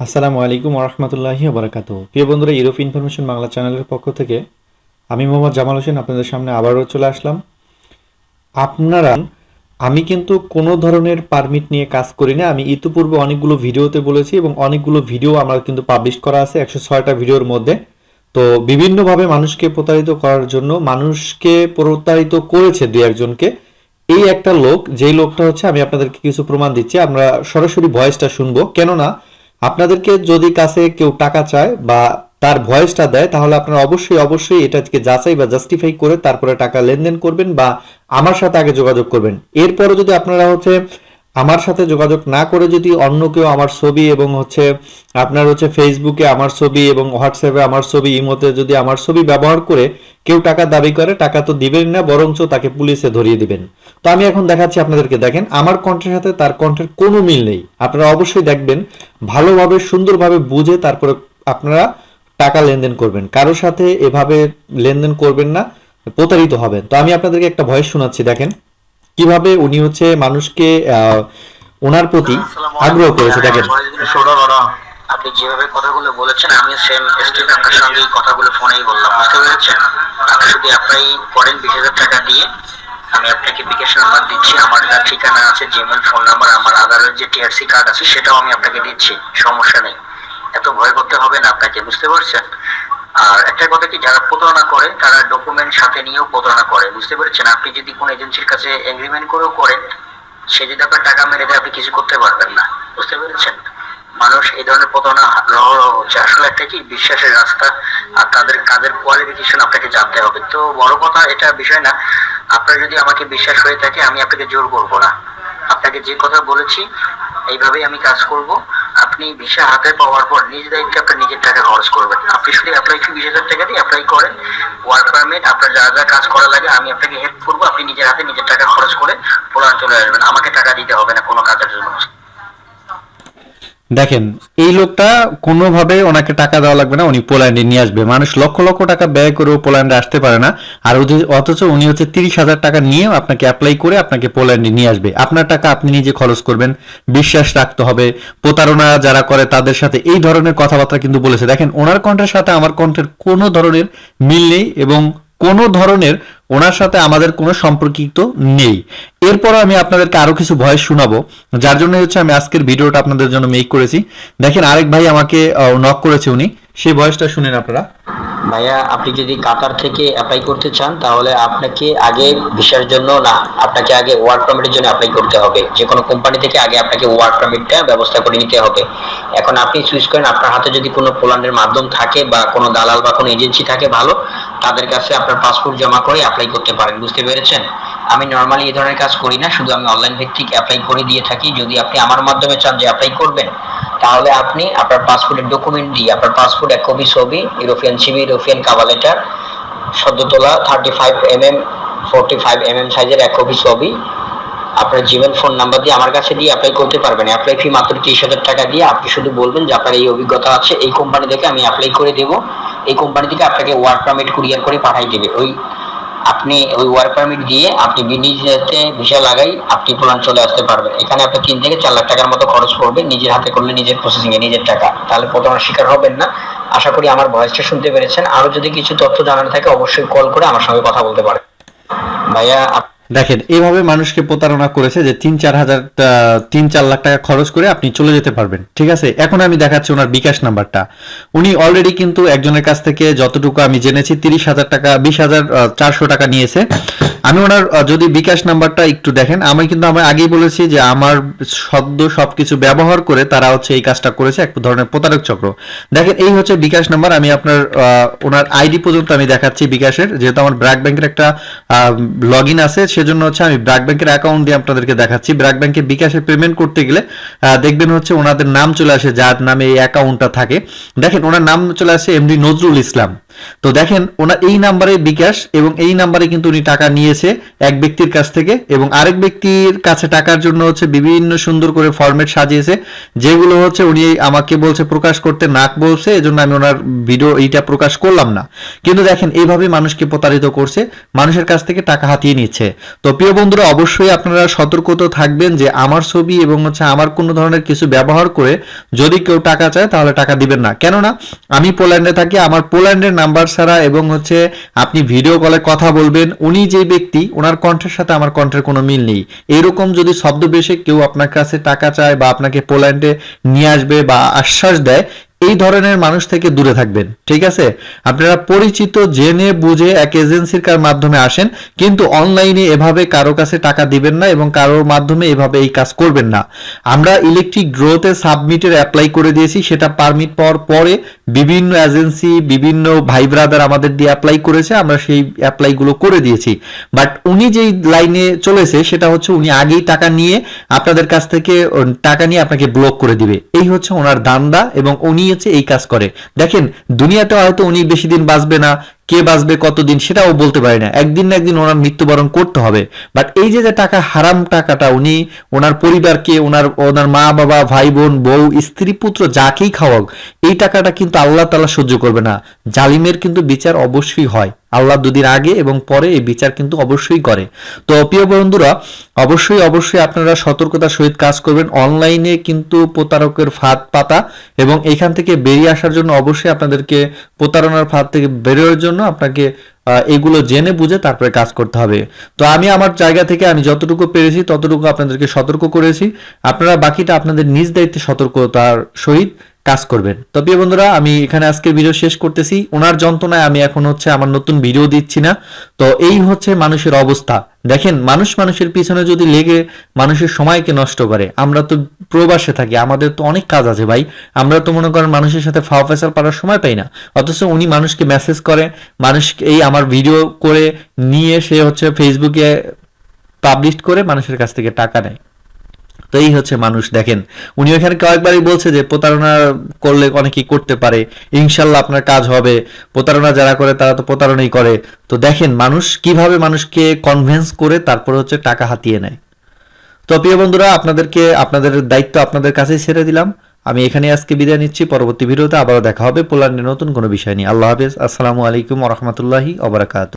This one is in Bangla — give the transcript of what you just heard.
আসসালামু আলাইকুম রহমতুল্লাহি বারাকাত প্রিয় বন্ধুরা, ইউরোপ ইনফরমেশন বাংলা চ্যানেলের পক্ষ থেকে আমি মোহাম্মদ জামাল হোসেন আপনাদের সামনে আবারও চলে আসলাম। আপনারা, আমি কিন্তু কোনো ধরনের পারমিট নিয়ে কাজ করি না। আমি ইতিপূর্বে অনেকগুলো ভিডিওতে বলেছি এবং অনেকগুলো ভিডিও আমার কিন্তু পাবলিশ করা আছে, একশো ছয়টা ভিডিওর মধ্যে। তো বিভিন্নভাবে মানুষকে প্রতারিত করার জন্য, মানুষকে প্রতারিত করেছে দু একজনকে। এই একটা লোক, যেই লোকটা হচ্ছে, আমি আপনাদেরকে কিছু প্রমাণ দিচ্ছি। আমরা সরাসরি ভয়েসটা শুনব। কেননা আপনাদেরকে যদি কাছে কেউ টাকা চায় বা তার ভয়েসটা দেয়, তাহলে আপনারা অবশ্যই অবশ্যই এটাকে যাচাই বা জাস্টিফাই করে তারপরে টাকা লেনদেন করবেন বা আমার সাথে আগে যোগাযোগ করবেন। এরপরে যদি আপনারা হচ্ছে আমার সাথে যোগাযোগ না করে যদি অন্য কেউ আমার ছবি এবং হচ্ছে আপনার হচ্ছে ফেসবুকে আমার ছবি এবং হোয়াটসঅ্যাপে আমার ছবি, ইমোতে যদি আমার ছবি ব্যবহার করে কেউ টাকা দাবি করে, টাকা তো দিবেন না, বরঞ্চ তাকে পুলিশে ধরিয়ে দিবেন। তো আমি এখন দেখাচ্ছি আপনাদেরকে, দেখেন, আমার কণ্ঠের সাথে তার কণ্ঠের কোনো মিল নেই। আপনারা অবশ্যই দেখবেন, ভালোভাবে, সুন্দরভাবে বুঝে তারপরে আপনারা টাকা লেনদেন করবেন। কারোর সাথে এভাবে লেনদেন করবেন না, প্রতারিত হবেন। তো আমি আপনাদেরকে একটা ভয়েস শোনাচ্ছি, দেখেন। কীভাবে উনি হচ্ছে মানুষকে ওনার প্রতি আগ্রহ করেছে দেখেন। আপনি যেভাবে কথাগুলো বলেছেন আমি সেম স্টেপ আপনার সঙ্গে কথাগুলো ফোনেই বললাম। বুঝতে পেরেছেন আপনি যদি অ্যাপ্লাই করেন বিশ হাজার টাকা দিয়ে। আমি আপনাকে বিকাশ নাম্বার দিচ্ছি আমার যা ঠিকানা আছে জিমেল ফোন নাম্বার আমার আধারের যে টিআরসি কার্ড আছে সেটাও আমি আপনাকে দিচ্ছি সমস্যা নেই। এত ভয় করতে হবে না আপনাকে বুঝতে পারছেন? আর একটা কথা কি, যারা প্রতারণা করে, তারা ডকুমেন্ট সাথে নিয়েও প্রতারণা করে। বুঝতে পেরেছেন? আপনি যদি কোনো এজেন্সির কাছে এগ্রিমেন্ট করেও করেন, সে যদি আপনার টাকা মেরে দেয়, আপনি কিছু করতে পারবেন না। বুঝতে পেরেছেন? মানুষ এই ধরনের প্রতারণা রহ হচ্ছে। আসলে একটা কি, বিশ্বাসের রাস্তা আর তাদের কাজের কোয়ালিফিকেশন আপনাকে জানতে হবে। তো বড় কথা, এটা বিষয় না, আপনার যদি আমাকে বিশ্বাস হয়ে থাকে, আমি আপনাকে জোর করব না। আপনাকে যে কথা বলেছি, এইভাবেই আমি কাজ করব। আপনি ভিসা হাতে পাওয়ার পর নিজ দায়িত্বে আপনার নিজের টাকা খরচ করবেন। আপনি শুধু অ্যাপ্লাই ফি বিশ হাজার টাকা দিয়ে অ্যাপ্লাই করেন ওয়ার্ক পারমিট আপনার যা যা কাজ করা লাগে, আমি আপনাকে হেল্প করব, আপনি নিজের হাতে নিজের টাকা খরচ করে পুরান চলে আসবেন। আমাকে টাকা দিতে হবে না কোনো কাজের জন্য। দেখেন, এই লোকটা কোনোভাবে ওনাকে টাকা দেওয়া লাগবে না, উনি পোল্যান্ডে নিয়ে আসবে। মানুষ লক্ষ লক্ষ টাকা ব্যয় করেও পোল্যান্ডে আসতে পারে না, আর অথচ উনি হচ্ছে তিরিশ হাজার টাকা নিয়ে আপনাকে অ্যাপ্লাই করে আপনাকে পোল্যান্ডে নিয়ে আসবে। আপনার টাকা আপনি নিজে খরচ করবেন, বিশ্বাস রাখতে হবে। প্রতারণা যারা করে তাদের সাথে এই ধরনের কথাবার্তা কিন্তু বলেছে। দেখেন, ওনার কণ্ঠের সাথে আমার কণ্ঠের কোনো ধরনের মিল নেই এবং কোনো ধরনের ওনার সাথে আমাদের কোনো সম্পর্কিত নেই। এরপর আমি আপনাদেরকে আরও কিছু ভয়েস শোনাবো, যার জন্য হচ্ছে আমি আজকের ভিডিওটা আপনাদের জন্য মেক করেছি। দেখেন আরেক ভাই আমাকে নক করেছে উনি। সেই ভয়েসটা শুনেন আপনারা। ভাইয়া, আপনি যদি কাতার থেকে অ্যাপ্লাই করতে চান, তাহলে আপনাকে আগে ভিসার জন্য, না, আপনাকে আগে ওয়ার্ক পারমিটের জন্য অ্যাপ্লাই করতে হবে। যে কোনো কোম্পানি থেকে আগে আপনাকে ওয়ার্ক পারমিটটা ব্যবস্থা করে নিতে হবে। এখন আপনি চুজ করেন, আপনার হাতে যদি কোনো পোল্যান্ডের মাধ্যম থাকে বা কোনো দালাল বা কোনো এজেন্সি থাকে ভালো, তাদের কাছে আপনার পাসপোর্ট জমা করে অ্যাপ্লাই করতে পারেন। বুঝতে পেরেছেন? আমি নর্মালি এই ধরনের কাজ করি না, শুধু আমি অনলাইন ভিত্তিক অ্যাপ্লাই করে দিয়ে থাকি। যদি আপনি আমার মাধ্যমে চান যে অ্যাপ্লাই করবেন তাহলে আপনি আপনার পাসপোর্টের ডকুমেন্ট দিয়ে, আপনার পাসপোর্ট এক কপি ছবি European CV European cover letter সদ্য তোলা thirty five M M forty five M M সাইজের এক কপি ছবি, আপনার জিমেল ফোন নাম্বার দিয়ে আমার কাছে দিয়ে অ্যাপ্লাই করতে পারবেন। অ্যাপ্লাই ফি মাত্র তিরিশ হাজার টাকা দিয়ে আপনি শুধু বলবেন যে আপনার এই অভিজ্ঞতা আছে, এই কোম্পানি থেকে আমি অ্যাপ্লাই করে দেব। এই কোম্পানি থেকে আপনাকে ওয়ার্ক পারমিট কুরিয়ার করে পাঠাই দেবে। ওই আপনি ওই ওয়ার পারমিট দিয়ে আপনি নিজেতে ভিসা লাগাই আপনি পোল্যান্ড চলে আসতে পারবেন। এখানে আপনার তিন থেকে চার লাখ টাকার মতো খরচ পড়বে নিজের হাতে করলে নিজের প্রসেসিং এ নিজের টাকা। তাহলে প্রতারণার শিকার হবেন না। আশা করি আমার ভয়েসটা শুনতে পেরেছেন। আরও যদি কিছু তথ্য জানার থাকে অবশ্যই কল করে আমার সঙ্গে কথা বলতে পারেন। ভাইয়া দেখেন এইভাবে মানুষকে প্রতারণা করেছে যে তিন চার হাজার তিন চার লাখ টাকা খরচ করে আপনি চলে যেতে পারবেন, ঠিক আছে? এখন আমি দেখাচ্ছি ওনার বিকাশ নাম্বারটা। উনি অলরেডি কিন্তু একজনের কাছ থেকে যতটুকু আমি জেনেছি, তিরিশ হাজার টাকা, বিশ হাজার চারশো টাকা নিয়েছে। আমি ওনার যদি বিকাশ নাম্বারটা একটু দেখেন, আমি কিন্তু আমি আগেই বলেছি যে আমার সদ্য সবকিছু ব্যবহার করে তারা হচ্ছে এই কাজটা করেছে, এক ধরনের প্রতারক চক্র। দেখেন, এই হচ্ছে বিকাশ নাম্বার, আমি আপনার ওনার আইডি পর্যন্ত আমি দেখাচ্ছি বিকাশের, যেহেতু আমার ব্র্যাক ব্যাংকের একটা লগ ইন আছে সেজন্য হচ্ছে আমি ব্র্যাক ব্যাংকের অ্যাকাউন্ট দিয়ে আপনাদেরকে দেখাচ্ছি। ব্র্যাক ব্যাংকে বিকাশে পেমেন্ট করতে গেলে দেখবেন হচ্ছে ওনাদের নাম চলে আসে, যার নামে এই অ্যাকাউন্টটা থাকে। দেখেন, ওনার নাম চলে আসে এমডি নজরুল ইসলাম। তো দেখেন, ওনার এই নাম্বারে বিকাশ এবং এই নাম্বারে কিন্তু উনি টাকা নিয়েছে এক ব্যক্তির কাছ থেকে এবং আরেক ব্যক্তির কাছে টাকার জন্য হচ্ছে বিভিন্ন সুন্দর করে ফরম্যাট সাজিয়েছে, যেগুলো হচ্ছে উনি আমাকে বলছে প্রকাশ করতে নাক বলছে, এজন্য আমি ওনার ভিডিও এইটা প্রকাশ করলাম না। কিন্তু দেখেন, এইভাবে মানুষকে প্রতারিত করছে, মানুষের কাছ থেকে টাকা হাতিয়ে নিচ্ছে। তো প্রিয় বন্ধুরা, অবশ্যই আপনারা সতর্ক তো থাকবেন যে আমার ছবি এবং হচ্ছে আমার কোনো ধরনের কিছু ব্যবহার করে যদি কেউ টাকা চায়, তাহলে টাকা দিবেন না। কেননা, আমি পোল্যান্ডে থাকি, আমার পোল্যান্ডের নাম্বার ছাড়া এবং হচ্ছে আপনি ভিডিও কলে কথা বলবেন, উনি যে ব্যক্তি ওনার কণ্ঠের সাথে আমার কণ্ঠের কোনো মিল নেই। এরকম যদি শব্দ বেশে কেউ আপনার কাছে টাকা চায় বা আপনাকে পোল্যান্ডে নিয়ে আসবে বা আশ্বাস দেয় এই ধরনের মানুষ থেকে দূরে থাকবেন, ঠিক আছে? আপনারা পরিচিত, জেনে, বুঝে এক এজেন্সির কার মাধ্যমে আসেন, কিন্তু অনলাইনে এভাবে কারও কাছে টাকা দিবেন না এবং কারোর মাধ্যমে এভাবে এই কাজ করবেন না। আমরা ইলেকট্রিক গ্রোথে সাবমিটের অ্যাপ্লাই করে দিয়েছি, সেটা পারমিট পাওয়ার পরে বিভিন্ন এজেন্সি, বিভিন্ন ভাই ব্রাদার আমাদের দিয়ে অ্যাপ্লাই করেছে, আমরা সেই অ্যাপ্লাইগুলো করে দিয়েছি। বাট উনি যেই লাইনে চলেছে, সেটা হচ্ছে উনি আগেই টাকা নিয়ে আপনাদের কাছ থেকে টাকা নিয়ে আপনাকে ব্লক করে দিবে। এই হচ্ছে ওনার দান্দা এবং উনি হচ্ছে এই কাজ করে। দেখেন দুনিয়াতে হয়তো উনি বেশি দিন বাঁচবে না, কে বাঁচবে, কতদিন সেটাও বলতে পারি না। একদিন না একদিন ওনার মৃত্যুবরণ করতে হবে। বাট এই যে যে টাকা, হারাম টাকাটা উনি, ওনার পরিবারকে, ওনার ওনার মা বাবা, ভাই বোন, বউ, স্ত্রী, পুত্র, যাকেই খাওয়াক, এই টাকাটা কিন্তু আল্লাহ তালা সহ্য করবে না। জালিমের কিন্তু বিচার অবশ্যই হয়। আল্লাহ দুদিন আগে এবং পরে এই বিচার কিন্তু অবশ্যই করে। তো প্রিয় বন্ধুরা, অবশ্যই অবশ্যই আপনারা সতর্কতার সহিত কাজ করবেন। অনলাইনে কিন্তু প্রতারকের ফাঁদ পাতা এবং এখান থেকে বেরিয়ে আসার জন্য অবশ্যই আপনাদেরকে প্রতারণার ফাঁদ থেকে বেরোনোর জন্য আপনাকে এগুলো জেনে বুঝে তারপরে কাজ করতে হবে। তো আমি আমার জায়গা থেকে আমি যতটুকু পেরেছি ততটুকু আপনাদেরকে সতর্ক করেছি। আপনারা বাকিটা আপনাদের নিজ দায়িত্বে সতর্কতার সহিত কাজ করবেন। তো প্রিয় বন্ধুরা, আমি এখানে আজকে ভিডিও শেষ করতেছি। ওনার যন্ত্রণায় আমি এখন হচ্ছে আমার নতুন ভিডিও দিচ্ছি না। তো এই হচ্ছে মানুষের অবস্থা। দেখেন, মানুষ মানুষের পিছনে যদি লেগে মানুষের সময়কে নষ্ট করে, আমরা তো প্রবাসে থাকি, আমাদের তো অনেক কাজ আছে ভাই। আমরা তো মনে করেন মানুষের সাথে ফাও ফেসাল পারার সময় পাই না। অথচ উনি মানুষকে মেসেজ করে মানুষকে এই আমার ভিডিও করে নিয়ে সে হচ্ছে ফেসবুকে পাবলিশ করে মানুষের কাছ থেকে টাকা নেয়। তো এই হচ্ছে মানুষ। দেখেন, উনি ওখানে কয়েকবারই বলছে যে, প্রতারণা করলে অনেকেই করতে পারে। ইনশাল্লাহ আপনার কাজ হবে। প্রতারণা যারা করে, তারা তো প্রতারণাই করে। তো দেখেন, মানুষ কীভাবে মানুষকে কনভিন্স করে, তারপরে হচ্ছে টাকা হাতিয়ে নেয়। তো প্রিয় বন্ধুরা, আপনাদেরকে, আপনাদের দায়িত্ব আপনাদের কাছেই ছেড়ে দিলাম। আমি এখানে আজকে বিদায় নিচ্ছি। পরবর্তী ভিডিওতে আবারও দেখা হবে। পোল্যান্ডের নতুন কোনো বিষয় নিয়ে। আল্লাহ হাফেজ। আসসালামু আলাইকুম রহমতুল্লাহি ওবরাকাত